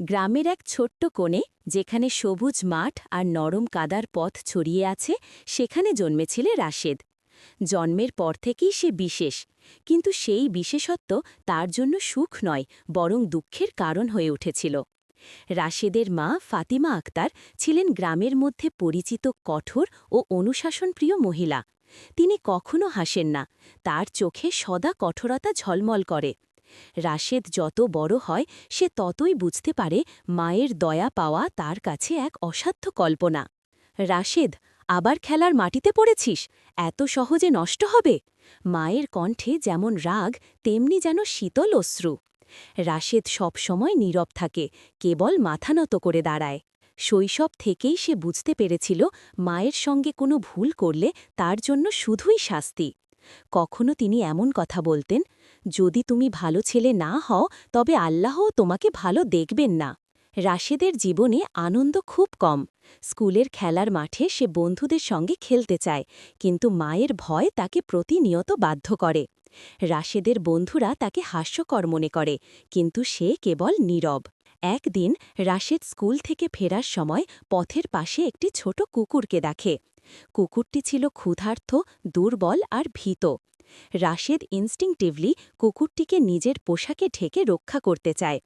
গ্রামের এক ছোট্ট কোণে, যেখানে সবুজ মাঠ আর নরম কাদার পথ ছড়িয়ে আছে, সেখানে জন্মেছিলে রাশেদ। জন্মের পর থেকেই সে বিশেষ। কিন্তু সেই বিশেষত্ব তার জন্য সুখ নয়, বরং দুঃখের কারণ হয়ে উঠেছিল। রাশেদের মা ফাতিমা আক্তার ছিলেন গ্রামের মধ্যে পরিচিত কঠোর ও অনুশাসনপ্রিয় মহিলা। তিনি কখনো হাসেন না। তার চোখে সদা কঠোরতা ঝলমল করে। রাশেদ যত বড় হয়, সে ততই বুঝতে পারে মায়ের দয়া পাওয়া তার কাছে এক অসাধ্য কল্পনা। রাশেদ, আবার খেলার মাটিতে পড়েছিস? এত সহজে নষ্ট হবে? মায়ের কণ্ঠে যেমন রাগ, তেমনি যেন শীতল অশ্রু। রাশেদ সব সময় নীরব থাকে, কেবল মাথা নত করে দাঁড়ায়। শৈশব থেকেই সে বুঝতে পেরেছিল, মায়ের সঙ্গে কোনো ভুল করলে তার জন্য শুধুই শাস্তি। কখনো তিনি এমন কথা বলতেন যদি তুমি ভালো ছেলে না হও, তবে আল্লাহও তোমাকে ভালো দেখবেন না। রাশেদের জীবনে আনন্দ খুব কম। স্কুলের খেলার মাঠে সে বন্ধুদের সঙ্গে খেলতে চায়, কিন্তু মায়ের ভয় তাকে প্রতিনিয়ত বাধ্য করে। রাশেদের বন্ধুরা তাকে হাস্যকর মনে করে, কিন্তু সে কেবল নীরব। একদিন রাশেদ স্কুল থেকে ফেরার সময় পথের পাশে একটি ছোট কুকুরকে দেখে। কুকুরটি ছিল ক্ষুধার্থ, দুর্বল আর ভীত। রাশেদ ইনস্টিংটিভলি কুকুরটিকে নিজের পোশাকে ঢেকে রক্ষা করতে চায়।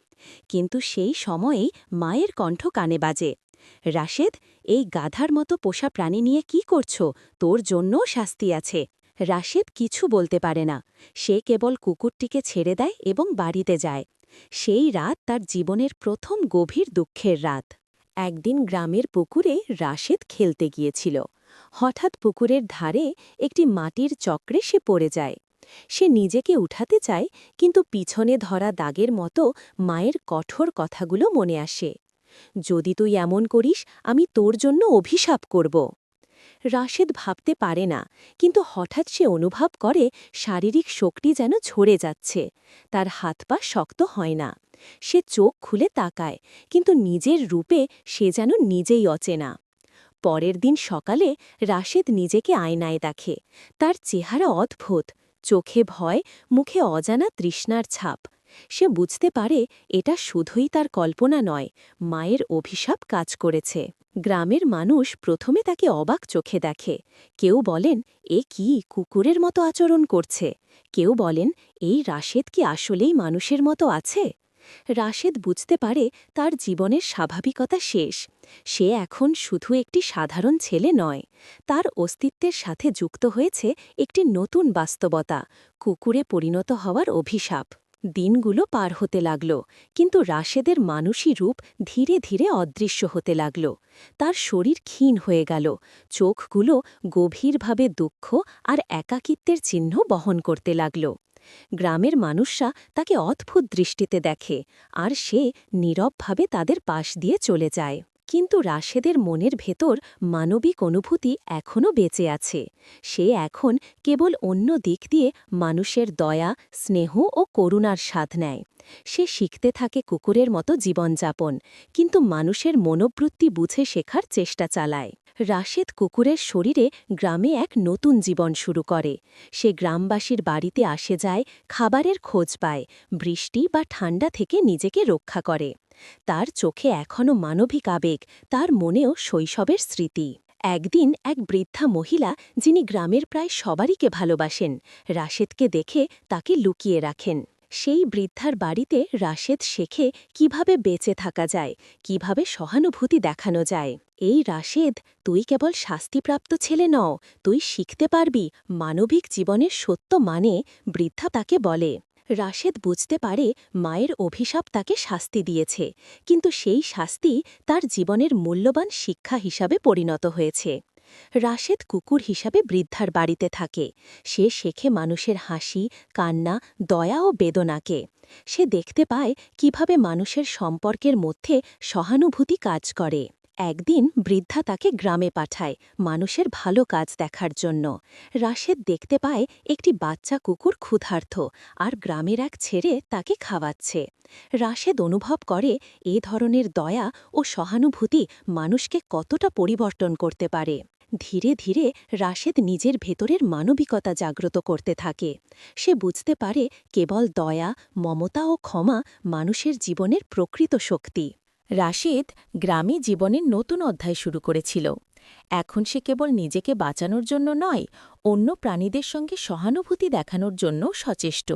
কিন্তু সেই সময়েই মায়ের কণ্ঠ কানে বাজে। রাশেদ, এই গাধার মতো পোষা প্রাণী নিয়ে কি করছ? তোর জন্যও শাস্তি আছে। রাশেদ কিছু বলতে পারে না। সে কেবল কুকুরটিকে ছেড়ে দেয় এবং বাড়িতে যায়। সেই রাত তার জীবনের প্রথম গভীর দুঃখের রাত। একদিন গ্রামের পুকুরে রাশেদ খেলতে গিয়েছিল। হঠাৎ পুকুরের ধারে একটি মাটির চক্রে সে পড়ে যায়। সে নিজেকে উঠাতে চায়, কিন্তু পিছনে ধরা দাগের মতো মায়ের কঠোর কথাগুলো মনে আসে। যদি তুই এমন করিস, আমি তোর জন্য অভিশাপ করব রাশেদ ভাবতে পারে না, কিন্তু হঠাৎ সে অনুভব করে শারীরিক শক্তি যেন ঝরে যাচ্ছে। তার হাত পা শক্ত হয় না। সে চোখ খুলে তাকায়, কিন্তু নিজের রূপে সে যেন নিজেই অচেনা। পরের দিন সকালে রাশেদ নিজেকে আয়নায় দেখে। তার চেহারা অদ্ভুত, চোখে ভয়, মুখে অজানা তৃষ্ণার ছাপ। সে বুঝতে পারে এটা শুধুই তার কল্পনা নয়, মায়ের অভিশাপ কাজ করেছে। গ্রামের মানুষ প্রথমে তাকে অবাক চোখে দেখে। কেউ বলেন, এ কি কুকুরের মতো আচরণ করছে? কেউ বলেন, এই রাশেদ কি আসলেই মানুষের মতো আছে? রাশেদ বুঝতে পারে তার জীবনের স্বাভাবিকতা শেষ। সে এখন শুধু একটি সাধারণ ছেলে নয়, তার অস্তিত্বের সাথে যুক্ত হয়েছে একটি নতুন বাস্তবতা, কুকুরে পরিণত হওয়ার অভিশাপ। দিনগুলো পার হতে লাগল, কিন্তু রাশেদের মানুষী রূপ ধীরে ধীরে অদৃশ্য হতে লাগল। তার শরীর ক্ষীণ হয়ে গেল, চোখগুলো গভীরভাবে দুঃখ আর একাকিত্বের চিহ্ন বহন করতে লাগল। গ্রামের মানুষরা তাকে অদ্ভুত দৃষ্টিতে দেখে আর সে নীরবভাবে তাদের পাশ দিয়ে চলে যায়। কিন্তু রাশেদের মনের ভেতর মানবিক অনুভূতি এখনও বেঁচে আছে। সে এখন কেবল অন্য দিক দিয়ে মানুষের দয়া, স্নেহ ও করুণার স্বাদ নেয়। সে শিখতে থাকে কুকুরের মতো জীবনযাপন, কিন্তু মানুষের মনোবৃত্তি বুঝে শেখার চেষ্টা চালায়। রাশেদ কুকুরের শরীরে গ্রামে এক নতুন জীবন শুরু করে। সে গ্রামবাসীর বাড়িতে আসে যায়, খাবারের খোঁজ পায়, বৃষ্টি বা ঠান্ডা থেকে নিজেকে রক্ষা করে। তার চোখে এখনও মানবিক আবেগ, তার মনেও শৈশবের স্মৃতি। একদিন এক বৃদ্ধা মহিলা, যিনি গ্রামের প্রায় সবারইকে ভালোবাসেন, রাশেদকে দেখে তাকে লুকিয়ে রাখেন। সেই বৃদ্ধার বাড়িতে রাশেদ শেখে কীভাবে বেঁচে থাকা যায়, কীভাবে সহানুভূতি দেখানো যায়। এই রাশেদ, তুই কেবল শাস্তিপ্রাপ্ত ছেলে নও, তুই শিখতে পারবি মানবিক জীবনের সত্য মানে বৃদ্ধা তাকে বলে। রাশেদ বুঝতে পারে মায়ের অভিশাপ তাকে শাস্তি দিয়েছে, কিন্তু সেই শাস্তি তার জীবনের মূল্যবান শিক্ষা হিসাবে পরিণত হয়েছে। রাশেদ কুকুর হিসাবে বৃদ্ধার বাড়িতে থাকে। সে শেখে মানুষের হাসি, কান্না, দয়া ও বেদনাকে। সে দেখতে পায় কীভাবে মানুষের সম্পর্কের মধ্যে সহানুভূতি কাজ করে। একদিন বৃদ্ধা তাকে গ্রামে পাঠায় মানুষের ভালো কাজ দেখার জন্য। রাশেদ দেখতে পায় একটি বাচ্চা কুকুর ক্ষুধার্থ আর গ্রামের এক ছেড়ে তাকে খাওয়াচ্ছে। রাশেদ অনুভব করে এ ধরনের দয়া ও সহানুভূতি মানুষকে কতটা পরিবর্তন করতে পারে। ধীরে ধীরে রাশেদ নিজের ভেতরের মানবিকতা জাগ্রত করতে থাকে। সে বুঝতে পারে কেবল দয়া, মমতা ও ক্ষমা মানুষের জীবনের প্রকৃত শক্তি। রাশেদ গ্রামে জীবনের নতুন অধ্যায় শুরু করেছিল। এখন সে কেবল নিজেকে বাঁচানোর জন্য নয়, অন্য প্রাণীদের সঙ্গে সহানুভূতি দেখানোর জন্য সচেষ্ট।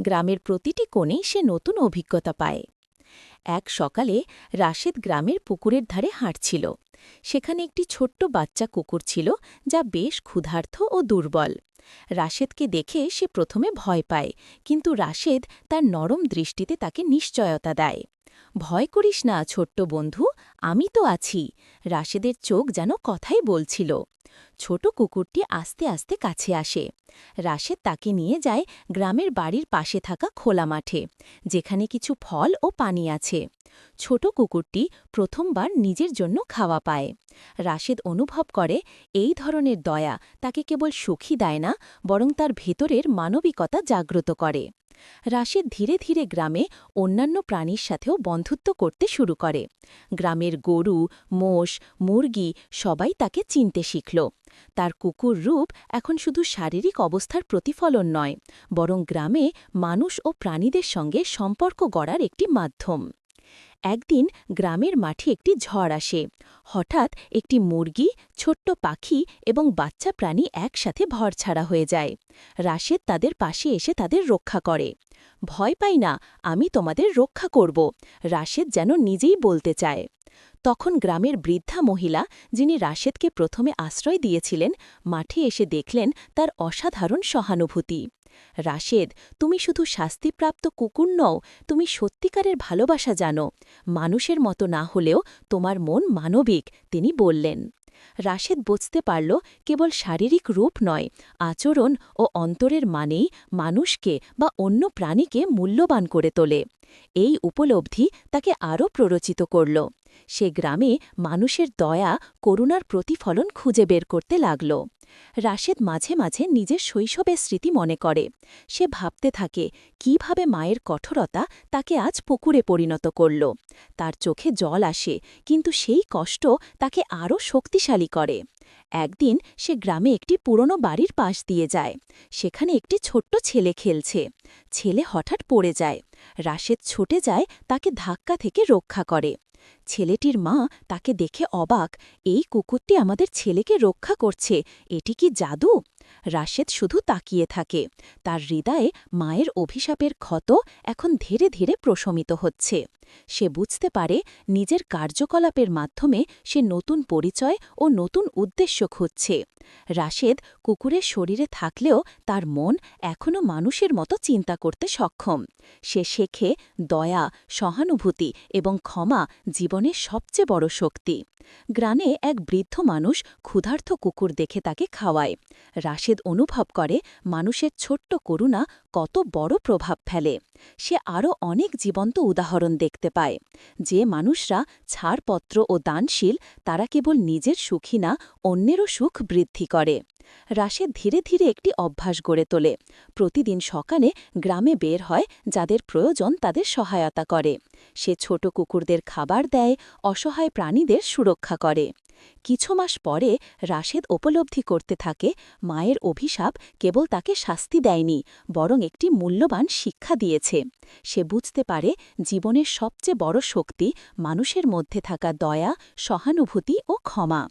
গ্রামের প্রতিটি কোণে সে নতুন অভিজ্ঞতা পায়। এক সকালে রাশেদ গ্রামের পুকুরের ধারে হাঁটছিল। সেখানে একটি ছোট্ট বাচ্চা কুকুর ছিল, যা বেশ ক্ষুধার্থ ও দুর্বল। রাশেদকে দেখে সে প্রথমে ভয় পায়, কিন্তু রাশেদ তার নরম দৃষ্টিতে তাকে নিশ্চয়তা দেয়। ভয় করিস না, ছোট্ট বন্ধু, আমি তো আছি। রাশেদের চোখ যেন কথাই বলছিল। ছোট কুকুরটি আস্তে আস্তে কাছে আসে। রাশেদ তাকে নিয়ে যায় গ্রামের বাড়ির পাশে থাকা খোলা মাঠে, যেখানে কিছু ফল ও পানি আছে। ছোট কুকুরটি প্রথমবার নিজের জন্য খাওয়া পায়। রাশেদ অনুভব করে, এই ধরনের দয়া তাকে কেবল সুখী দেয় না, বরং তার ভেতরের মানবিকতা জাগ্রত করে। রাশেদ ধীরে ধীরে গ্রামে অন্যান্য প্রাণীর সাথেও বন্ধুত্ব করতে শুরু করে। গ্রামের গরু, মোষ, মুরগি সবাই তাকে চিনতে শিখল। তার কুকুর রূপ এখন শুধু শারীরিক অবস্থার প্রতিফলন নয়, বরং গ্রামে মানুষ ও প্রাণীদের সঙ্গে সম্পর্ক গড়ার একটি মাধ্যম। একদিন গ্রামের মাঠে একটি ঝড় আসে। হঠাৎ একটি মুরগি, ছোট্ট পাখি এবং বাচ্চা প্রাণী একসাথে ভরছাড়া হয়ে যায়। রাশেদ তাদের পাশে এসে তাদের রক্ষা করে। ভয় পাই না, আমি তোমাদের রক্ষা করব রাশেদ যেন নিজেই বলতে চায়। তখন গ্রামের বৃদ্ধা মহিলা, যিনি রাশেদকে প্রথমে আশ্রয় দিয়েছিলেন, মাঠে এসে দেখলেন তার অসাধারণ সহানুভূতি। রাশেদ, তুমি শুধু শাস্তিপ্রাপ্ত কুকুর নও, তুমি সত্যিকারের ভালোবাসা জানো। মানুষের মতো না হলেও তোমার মন মানবিক, তিনি বললেন। রাশেদ বুঝতে পারল, কেবল শারীরিক রূপ নয়, আচরণ ও অন্তরের মানেই মানুষকে বা অন্য প্রাণীকে মূল্যবান করে তোলে। এই উপলব্ধি তাকে আরও প্ররোচিত করল। সে গ্রামে মানুষের দয়া, করুণার প্রতিফলন খুঁজে বের করতে লাগল। রাশেদ মাঝে মাঝে নিজের শৈশবের স্মৃতি মনে করে। সে ভাবতে থাকে, কীভাবে মায়ের কঠোরতা তাকে আজ পুকুরে পরিণত করল। তার চোখে জল আসে, কিন্তু সেই কষ্ট তাকে আরও শক্তিশালী করে। একদিন সে গ্রামে একটি পুরনো বাড়ির পাশ দিয়ে যায়। সেখানে একটি ছোট্ট ছেলে খেলছে। ছেলে হঠাৎ পড়ে যায়। রাশেদ ছুটে যায়, তাকে ধাক্কা থেকে রক্ষা করে। ছেলেটির মা তাকে দেখে অবাক, এই কুকুরটি আমাদের ছেলেকে রক্ষা করছে, এটি কি জাদু? রাশেদ শুধু তাকিয়ে থাকে। তার হৃদয়ে মায়ের অভিশাপের ক্ষত এখন ধীরে ধীরে প্রশমিত হচ্ছে। সে বুঝতে পারে নিজের কার্যকলাপের মাধ্যমে সে নতুন পরিচয় ও নতুন উদ্দেশ্য খুঁজছে। রাশেদ কুকুরের শরীরে থাকলেও তার মন এখনও মানুষের মতো চিন্তা করতে সক্ষম। সে শেখে দয়া, সহানুভূতি এবং ক্ষমা জীবনের সবচেয়ে বড় শক্তি। গ্রানে এক বৃদ্ধ মানুষ ক্ষুধার্থ কুকুর দেখে তাকে খাওয়ায়। রাশেদ অনুভব করে মানুষের ছোট্ট করুণা কত বড় প্রভাব ফেলে। সে আরও অনেক জীবন্ত উদাহরণ দেখতে পায়, যে মানুষরা ছাড়পত্র ও দানশীল, তারা কেবল নিজের সুখী না, অন্যেরও সুখ বৃদ্ধি করে। রাশে ধীরে ধীরে একটি অভ্যাস গড়ে তোলে। প্রতিদিন সকালে গ্রামে বের হয়, যাদের প্রয়োজন তাদের সহায়তা করে। সে ছোট কুকুরদের খাবার দেয়, অসহায় প্রাণীদের সুরক্ষা করে। কিছু মাস পরে রাশেদ উপলব্ধি করতে থাকে মায়ের অভিশাপ কেবল তাকে শাস্তি দেয়নি, বরং একটি মূল্যবান শিক্ষা দিয়েছে। সে বুঝতে পারে জীবনের সবচেয়ে বড় শক্তি মানুষের মধ্যে থাকা দয়া, সহানুভূতি ও ক্ষমা।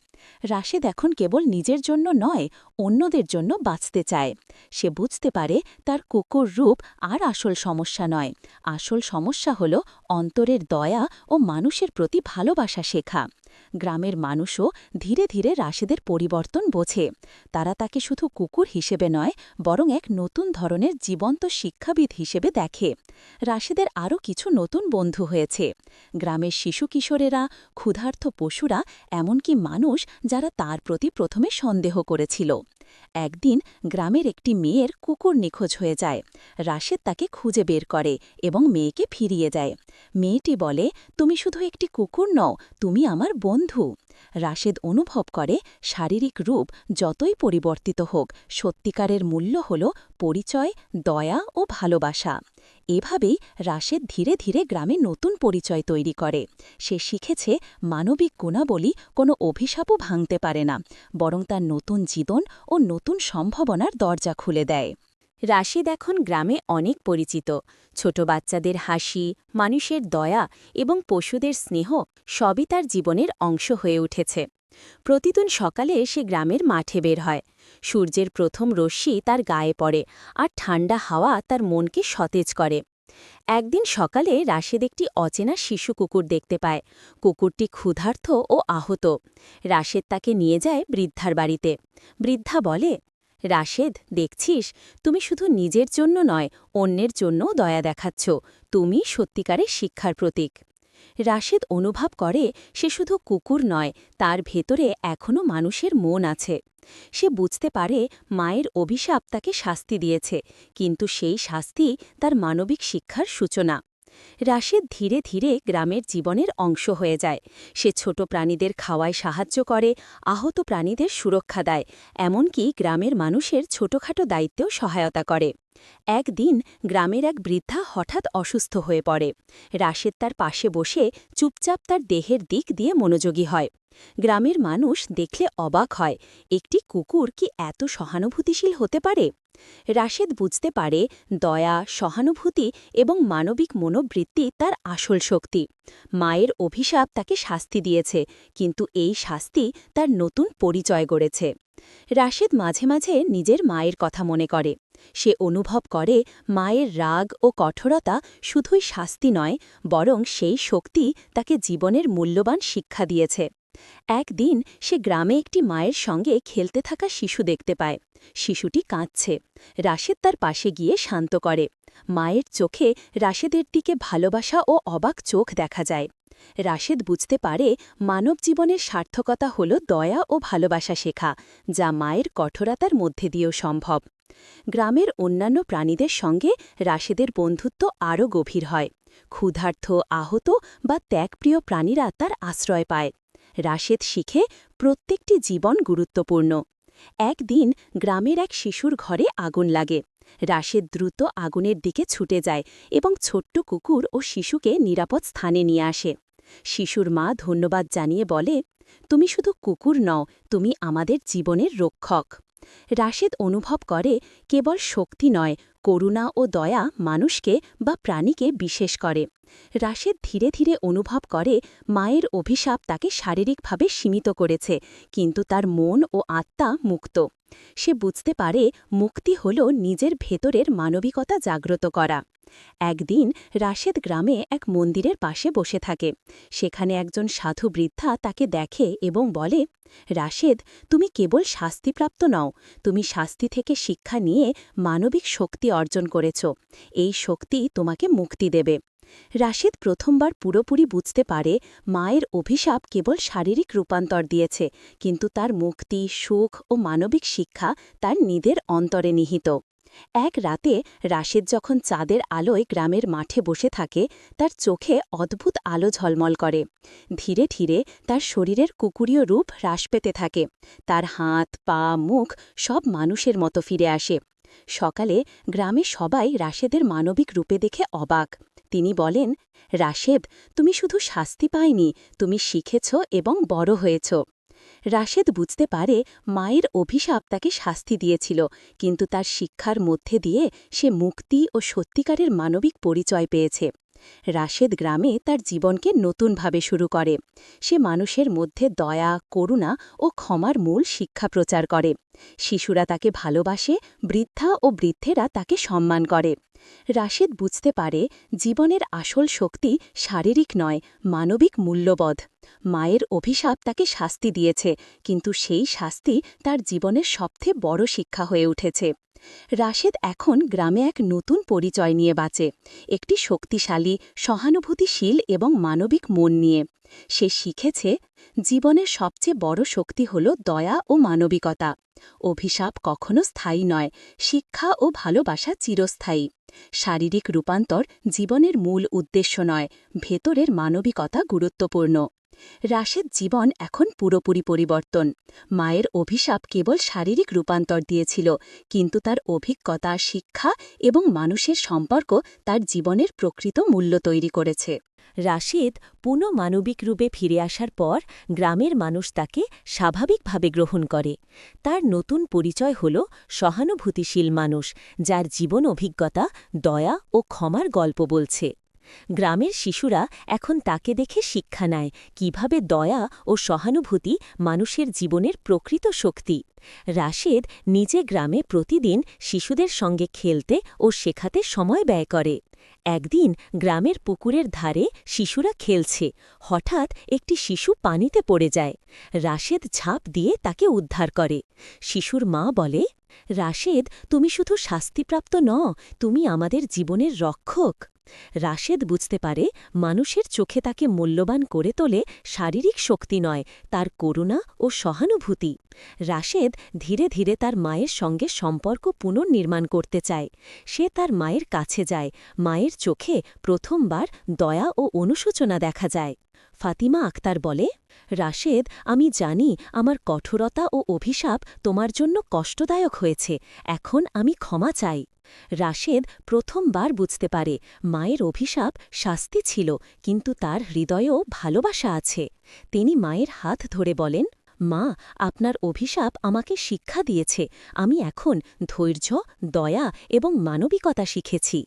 রাশেদ এখন কেবল নিজের জন্য নয়, অন্যদের জন্য বাঁচতে চায়। সে বুঝতে পারে তার কুকুর রূপ আর আসল সমস্যা নয়। আসল সমস্যা হল অন্তরের দয়া ও মানুষের প্রতি ভালোবাসা শেখা। গ্রামের মানুষও ধীরে ধীরে রাশেদের পরিবর্তন বোঝে। তারা তাকে শুধু কুকুর হিসেবে নয়, বরং এক নতুন ধরনের জীবন্ত শিক্ষাবিদ হিসেবে দেখে। রাশেদের আরও কিছু নতুন বন্ধু হয়েছে। গ্রামের শিশু কিশোরেরা ক্ষুধার্থ পশুরা, এমনকি মানুষ যারা তার প্রতি প্রথমে সন্দেহ করেছিল। একদিন গ্রামের একটি মেয়ের কুকুর নিখোঁজ হয়ে যায়। রাশেদ তাকে খুঁজে বের করে এবং মেয়েকে ফিরিয়ে যায় মেয়েটি বলে, তুমি শুধু একটি কুকুর নও, তুমি আমার বন্ধু। রাশেদ অনুভব করে, শারীরিক রূপ যতই পরিবর্তিত হোক, সত্যিকারের মূল্য হল পরিচয়, দয়া ও ভালোবাসা। এভাবেই রাশেদ ধীরে ধীরে গ্রামে নতুন পরিচয় তৈরি করে। সে শিখেছে মানবিক গুণাবলী কোনো অভিশাপও ভাঙতে পারে না, বরং তার নতুন জীবন ও নতুন সম্ভাবনার দরজা খুলে দেয়। রাশেদ এখন গ্রামে অনেক পরিচিত। ছোট বাচ্চাদের হাসি, মানুষের দয়া এবং পশুদের স্নেহ সবই তার জীবনের অংশ হয়ে উঠেছে। প্রতিদিন সকালে সে গ্রামের মাঠে বের হয়। সূর্যের প্রথম রশ্মি তার গায়ে পড়ে আর ঠান্ডা হাওয়া তার মনকে সতেজ করে। একদিন সকালে রাশেদ একটি অচেনা শিশু কুকুর দেখতে পায়। কুকুরটি ক্ষুধার্থ ও আহত। রাশেদ তাকে নিয়ে যায় বৃদ্ধার বাড়িতে। বৃদ্ধা বলে, রাশেদ, দেখছিস? তুমি শুধু নিজের জন্য নয়, অন্যের জন্যও দয়া দেখাচ্ছ। তুমি সত্যিকারের শিক্ষার প্রতীক। রাশেদ অনুভব করে, সে শুধু কুকুর নয়, তার ভেতরে এখনও মানুষের মন আছে। সে বুঝতে পারে, মায়ের অভিশাপ তাকে শাস্তি দিয়েছে, কিন্তু সেই শাস্তি তার মানবিক শিক্ষার সূচনা। রাশেদ ধীরে ধীরে গ্রামের জীবনের অংশ হয়ে যায়। সে ছোট প্রাণীদের খাওয়ায় সাহায্য করে, আহত প্রাণীদের সুরক্ষা দেয়, এমনকি গ্রামের মানুষের ছোটখাটো দায়িত্বেও সহায়তা করে। একদিন গ্রামের এক বৃদ্ধা হঠাৎ অসুস্থ হয়ে পড়ে। রাশেদ তার পাশে বসে চুপচাপ তার দেহের দিক দিয়ে মনোযোগী হয়। গ্রামের মানুষ দেখলে অবাক হয়, একটি কুকুর কি এত সহানুভূতিশীল হতে পারে? রাশেদ বুঝতে পারে দয়া, সহানুভূতি এবং মানবিক মনোবৃত্তি তার আসল শক্তি। মায়ের অভিশাপ তাকে শাস্তি দিয়েছে, কিন্তু এই শাস্তি তার নতুন পরিচয় গড়েছে। রাশেদ মাঝে মাঝে নিজের মায়ের কথা মনে করে। সে অনুভব করে মায়ের রাগ ও কঠোরতা শুধুই শাস্তি নয়, বরং সেই শক্তি তাকে জীবনের মূল্যবান শিক্ষা দিয়েছে। একদিন সে গ্রামে একটি মায়ের সঙ্গে খেলতে থাকা শিশু দেখতে পায়। শিশুটি কাঁদছে। রাশেদ তার পাশে গিয়ে শান্ত করে। মায়ের চোখে রাশেদের দিকে ভালোবাসা ও অবাক চোখ দেখা যায়। রাশেদ বুঝতে পারে মানব জীবনের সার্থকতা হল দয়া ও ভালোবাসা শেখা, যা মায়ের কঠোরতার মধ্যে দিয়েও সম্ভব। গ্রামের অন্যান্য প্রাণীদের সঙ্গে রাশেদের বন্ধুত্ব আরও গভীর হয়। ক্ষুধার্থ, আহত বা ত্যাগপ্রিয় প্রাণীরা তার আশ্রয় পায়। রাশেদ শিখে প্রত্যেকটি জীবন গুরুত্বপূর্ণ। একদিন গ্রামের এক শিশুর ঘরে আগুন লাগে। রাশেদ দ্রুত আগুনের দিকে ছুটে যায় এবং ছোট্ট কুকুর ও শিশুকে নিরাপদ স্থানে নিয়ে আসে। শিশুর মা ধন্যবাদ জানিয়ে বলে, তুমি শুধু কুকুর নও, তুমি আমাদের জীবনের রক্ষক। রাশেদ অনুভব করে, কেবল শক্তি নয়, করুণা ও দয়া মানুষকে বা প্রাণীকে বিশেষ করে। রাশেদ ধীরে ধীরে অনুভব করে, মায়ের অভিশাপ তাকে শারীরিকভাবে সীমিত করেছে, কিন্তু তার মন ও আত্মা মুক্ত। সে বুঝতে পারে মুক্তি হল নিজের ভেতরের মানবিকতা জাগ্রত করা। একদিন রাশেদ গ্রামে এক মন্দিরের পাশে বসে থাকে। সেখানে একজন সাধু বৃদ্ধা তাকে দেখে এবং বলে, রাশেদ, তুমি কেবল শাস্তিপ্রাপ্ত নও। তুমি শাস্তি থেকে শিক্ষা নিয়ে মানবিক শক্তি অর্জন করেছ। এই শক্তি তোমাকে মুক্তি দেবে। রাশেদ প্রথমবার পুরোপুরি বুঝতে পারে মায়ের অভিশাপ কেবল শারীরিক রূপান্তর দিয়েছে, কিন্তু তার মুক্তি, সুখ ও মানবিক শিক্ষা তার নিদের অন্তরে নিহিত। এক রাতে রাশেদ যখন চাঁদের আলোয় গ্রামের মাঠে বসে থাকে, তার চোখে অদ্ভুত আলো ঝলমল করে। ধীরে ধীরে তার শরীরের কুকুরীয় রূপ হ্রাস পেতে থাকে। তার হাত, পা, মুখ সব মানুষের মতো ফিরে আসে। সকালে গ্রামে সবাই রাশেদের মানবিক রূপে দেখে অবাক। তিনি বলেন, রাশেদ, তুমি শুধু শাস্তি পায়নি, তুমি শিখেছ এবং বড় হয়েছ। রাশেদ বুঝতে পারে মায়ের অভিশাপ তাকে শাস্তি দিয়েছিল, কিন্তু তার শিক্ষার মধ্যে দিয়ে সে মুক্তি ও সত্যিকারের মানবিক পরিচয় পেয়েছে। রাশেদ গ্রামে তার জীবনকে নতুনভাবে শুরু করে। সে মানুষের মধ্যে দয়া, করুণা ও ক্ষমার মূল শিক্ষা প্রচার করে। শিশুরা তাকে ভালোবাসে, বৃদ্ধা ও বৃদ্ধেরা তাকে সম্মান করে। রাশেদ বুঝতে পারে, জীবনের আসল শক্তি শারীরিক নয়, মানবিক মূল্যবোধ। মায়ের অভিশাপ তাকে শাস্তি দিয়েছে, কিন্তু সেই শাস্তি তার জীবনের সবথেকে বড় শিক্ষা হয়ে উঠেছে। রাশেদ এখন গ্রামে এক নতুন পরিচয় নিয়ে বাঁচে, একটি শক্তিশালী, সহানুভূতিশীল এবং মানবিক মন নিয়ে। সে শিখেছে, জীবনের সবচেয়ে বড় শক্তি হল দয়া ও মানবিকতা। অভিশাপ কখনো স্থায়ী নয়, শিক্ষা ও ভালোবাসা চিরস্থায়ী। শারীরিক রূপান্তর জীবনের মূল উদ্দেশ্য নয়, ভেতরের মানবিকতা গুরুত্বপূর্ণ। রাশেদ জীবন এখন পুরোপুরি পরিবর্তন। মায়ের অভিশাপ কেবল শারীরিক রূপান্তর দিয়েছিল, কিন্তু তার অভিজ্ঞতা, শিক্ষা এবং মানুষের সম্পর্ক তার জীবনের প্রকৃত মূল্য তৈরি করেছে। রাশেদ পুনঃ মানবিক রূপে ফিরে আসার পর গ্রামের মানুষ তাকে স্বাভাবিকভাবে গ্রহণ করে। তার নতুন পরিচয় হল সহানুভূতিশীল মানুষ, যার জীবন অভিজ্ঞতা, দয়া ও ক্ষমার গল্প বলছে। গ্রামের শিশুরা এখন তাকে দেখে শিক্ষা নেয় কীভাবে দয়া ও সহানুভূতি মানুষের জীবনের প্রকৃত শক্তি। রাশেদ নিজে গ্রামে প্রতিদিন শিশুদের সঙ্গে খেলতে ও শেখাতে সময় ব্যয় করে। একদিন গ্রামের পুকুরের ধারে শিশুরা খেলছে, হঠাৎ একটি শিশু পানিতে পড়ে যায়। রাশেদ ঝাঁপ দিয়ে তাকে উদ্ধার করে। শিশুর মা বলে, রাশেদ, তুমি শুধু শাস্তিপ্রাপ্ত ন তুমি আমাদের জীবনের রক্ষক। রাশেদ বুঝতে পারে মানুষের চোখে তাকে মূল্যবান করে তোলে শারীরিক শক্তি নয়, তার করুণা ও সহানুভূতি। রাশেদ ধীরে ধীরে তার মায়ের সঙ্গে সম্পর্ক পুনর্নির্মাণ করতে চায়। সে তার মায়ের কাছে যায়। মায়ের চোখে প্রথমবার দয়া ও অনুশোচনা দেখা যায়। ফাতিমা আক্তার বলে, রাশেদ, আমি জানি আমার কঠোরতা ও অভিশাপ তোমার জন্য কষ্টদায়ক হয়েছে। এখন আমি ক্ষমা চাই। রাশেদ প্রথমবার বুঝতে পারে মায়ের অভিশাপ শাস্তি ছিল, কিন্তু তার হৃদয়েও ভালোবাসা আছে। তিনি মায়ের হাত ধরে বলেন, মা, আপনার অভিশাপ আমাকে শিক্ষা দিয়েছে। আমি এখন ধৈর্য, দয়া এবং মানবিকতা শিখেছি।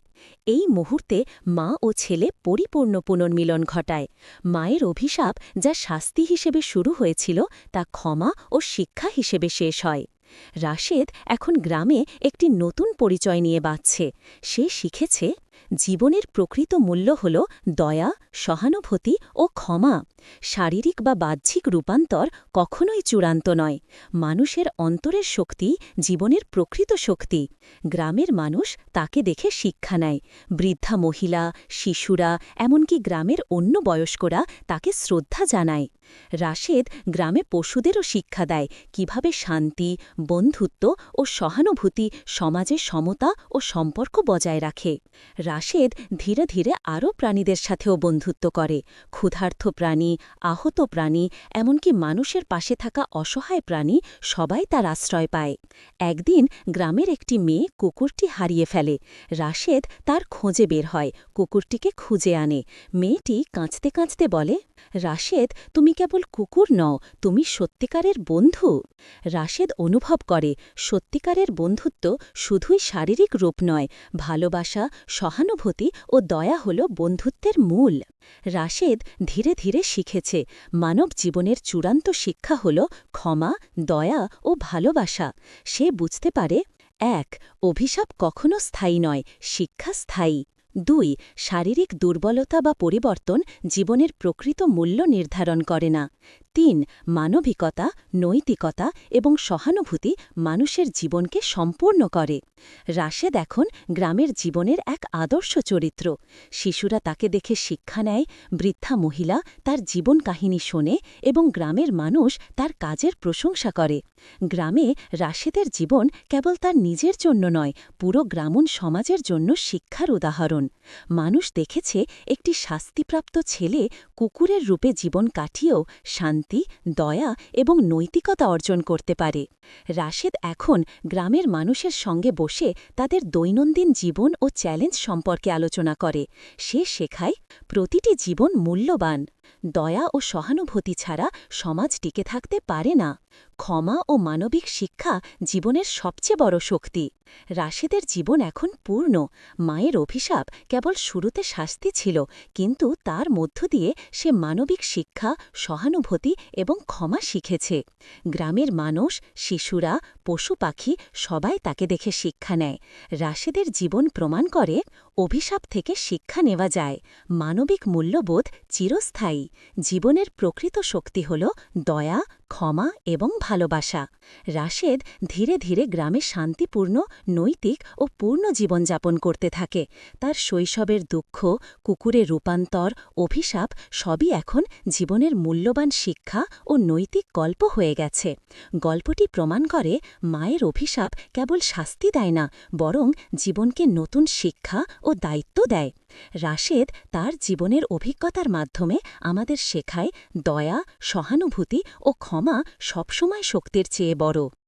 এই মুহূর্তে মা ও ছেলে পরিপূর্ণ পুনর্মিলন ঘটায়। মায়ের অভিশাপ যা শাস্তি হিসেবে শুরু হয়েছিল তা ক্ষমা ও শিক্ষা হিসেবে শেষ হয়। রাশেদ এখন গ্রামে একটি নতুন পরিচয় নিয়ে বাঁচছে। সে শিখেছে জীবনের প্রকৃত মূল্য হল দয়া, সহানুভূতি ও ক্ষমা। শারীরিক বা বাহ্যিক রূপান্তর কখনোই চূড়ান্ত নয়। মানুষের অন্তরের শক্তি জীবনের প্রকৃত শক্তি। গ্রামের মানুষ তাকে দেখে শিক্ষা নেয়। বৃদ্ধা মহিলা, শিশুরা, এমনকি গ্রামের অন্য বয়স্করা তাকে শ্রদ্ধা জানায়। রাশেদ গ্রামে পশুদেরও শিক্ষা দেয় কীভাবে শান্তি, বন্ধুত্ব ও সহানুভূতি সমাজে সমতা ও সম্পর্ক বজায় রাখে। রাশেদ ধীরে ধীরে আরও প্রাণীদের সাথেও বন্ধুত্ব করে। ক্ষুধার্থ প্রাণী, আহত প্রাণী, এমনকি মানুষের পাশে থাকা অসহায় প্রাণী সবাই তার আশ্রয় পায়। একদিন গ্রামের একটি মেয়ে কুকুরটি হারিয়ে ফেলে। রাশেদ তার খোঁজে বের হয়, কুকুরটিকে খুঁজে আনে। মেয়েটি কাঁচতে কাঁচতে বলে রাশেদ, তুমি কেবল কুকুর নও, তুমি সত্যিকারের বন্ধু। রাশেদ অনুভব করে, সত্যিকারের বন্ধুত্ব শুধুই শারীরিক রূপ নয়, ভালোবাসা, সহানুভূতি ও দয়া হল বন্ধুত্বের মূল। রাশেদ ধীরে ধীরে শিখেছে, মানব জীবনের চূড়ান্ত শিক্ষা হল ক্ষমা, দয়া ও ভালোবাসা। সে বুঝতে পারে, এক, অভিশাপ কখনো স্থায়ী নয়, শিক্ষা স্থায়ী। দুই, শারীরিক দুর্বলতা বা পরিবর্তন জীবনের প্রকৃত মূল্য নির্ধারণ করে না। তিন, মানবিকতা, নৈতিকতা এবং সহানুভূতি মানুষের জীবনকে সম্পূর্ণ করে। রাশেদ এখন গ্রামের জীবনের এক আদর্শ চরিত্র। শিশুরা তাকে দেখে শিক্ষা নেয়, বৃদ্ধা মহিলা তার জীবন কাহিনী শোনে এবং গ্রামের মানুষ তার কাজের প্রশংসা করে। গ্রামে রাশেদের জীবন কেবল তার নিজের জন্য নয়, পুরো গ্রামীণ সমাজের জন্য শিক্ষার উদাহরণ। মানুষ দেখেছে একটি শাস্তিপ্রাপ্ত ছেলে কুকুরের রূপে জীবন কাটিয়েও শান্তি, দয়া এবং নৈতিকতা অর্জন করতে পারে। রাশেদ এখন গ্রামের মানুষের সঙ্গে বসে তাদের দৈনন্দিন জীবন ও চ্যালেঞ্জ সম্পর্কে আলোচনা করে। সে শেখায়, প্রতিটি জীবন মূল্যবান। দয়া ও সহানুভূতি ছাড়া সমাজ টিকে থাকতে পারে না। ক্ষমা ও মানবিক শিক্ষা জীবনের সবচেয়ে বড় শক্তি। রাশেদের জীবন এখন পূর্ণ। মায়ের অভিশাপ কেবল শুরুতে শাস্তি ছিল, কিন্তু তার মধ্য দিয়ে সে মানবিক শিক্ষা, সহানুভূতি এবং ক্ষমা শিখেছে। গ্রামের মানুষ, শিশুরা পশু পাখি সবাই তাকে দেখে শিক্ষা নেয়। রাশেদের জীবন প্রমাণ করে অভিশাপ থেকে শিক্ষা নেওয়া যায়। মানবিক মূল্যবোধ চিরস্থায়ী। জীবনের প্রকৃত শক্তি হল দয়া ক্ষমা এবং ভালোবাসা। রাশেদ ধীরে ধীরে গ্রামে শান্তিপূর্ণ, নৈতিক ও পূর্ণ জীবনযাপন করতে থাকে। তার শৈশবের দুঃখ কুকুরের রূপান্তর, অভিশাপ সবই এখন জীবনের মূল্যবান শিক্ষা ও নৈতিক গল্প হয়ে গেছে। গল্পটি প্রমাণ করে মায়ের অভিশাপ কেবল শাস্তি দেয় না, বরং জীবনকে নতুন শিক্ষা ও দায়িত্ব দেয়। রাশেদ তার জীবনের অভিজ্ঞতার মাধ্যমে আমাদের শেখায় দয়া, সহানুভূতি ও ক্ষমা সবসময় শক্তির চেয়ে বড়।